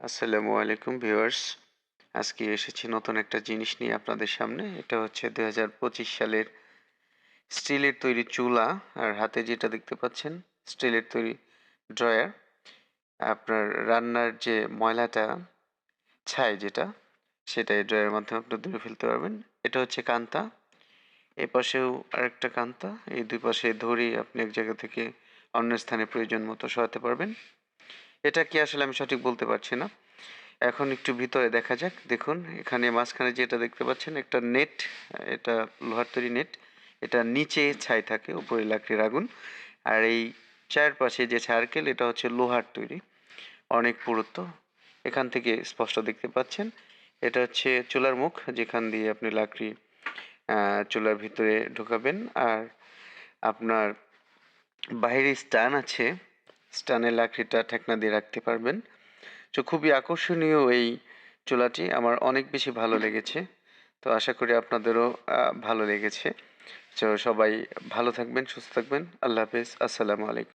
আসসালামু আলাইকুম ভিউয়ার্স। আজকে এসেছি নতুন একটা জিনিস নিয়ে আপনাদের সামনে। এটা হচ্ছে দুই হাজার পঁচিশ সালের স্টিলের তৈরি চুলা। আর হাতে যেটা দেখতে পাচ্ছেন, স্টিলের তৈরি ড্রয়ার। আপনার রান্নার যে ময়লাটা, ছাই যেটা, সেটা এই ড্রয়ারের মাধ্যমে আপনি দূরে ফেলতে পারবেন। এটা হচ্ছে কান্তা। এ পাশেও আরেকটা কান্তা। এই দুই পাশে ধরে আপনি এক জায়গা থেকে অন্য স্থানে প্রয়োজন মতো সরাতে পারবেন। এটা কি আসলে আমি সঠিক বলতে পারছি না? এখন একটু ভিতরে দেখা যাক, দেখুন, এখানে মাঝখানে যেটা দেখতে পাচ্ছেন, একটা নেট, এটা লোহার তৈরি নেট, এটা নিচে ছাই থাকে, উপরে লাকড়ির আগুন, আর এই চারপাশে যে সার্কেল, এটা হচ্ছে লোহার তৈরি, অনেক পুরুত্ব এখান থেকে স্পষ্ট দেখতে পাচ্ছেন, এটা হচ্ছে চুলার মুখ, যেখান দিয়ে আপনি লাকড়ি চুলার ভিতরে ঢোকাবেন, আর আপনার বাইরে স্টান আছে স্টানের লাকড়িটা ঠেকনা দিয়ে রাখতে পারবেন। তো খুবই আকর্ষণীয় এই চুলাটি, আমার অনেক বেশি ভালো লেগেছে। তো আশা করি আপনাদেরও ভালো লেগেছে। তো সবাই ভালো থাকবেন, সুস্থ থাকবেন। আল্লাহ হাফেজ। আসসালামু আলাইকুম।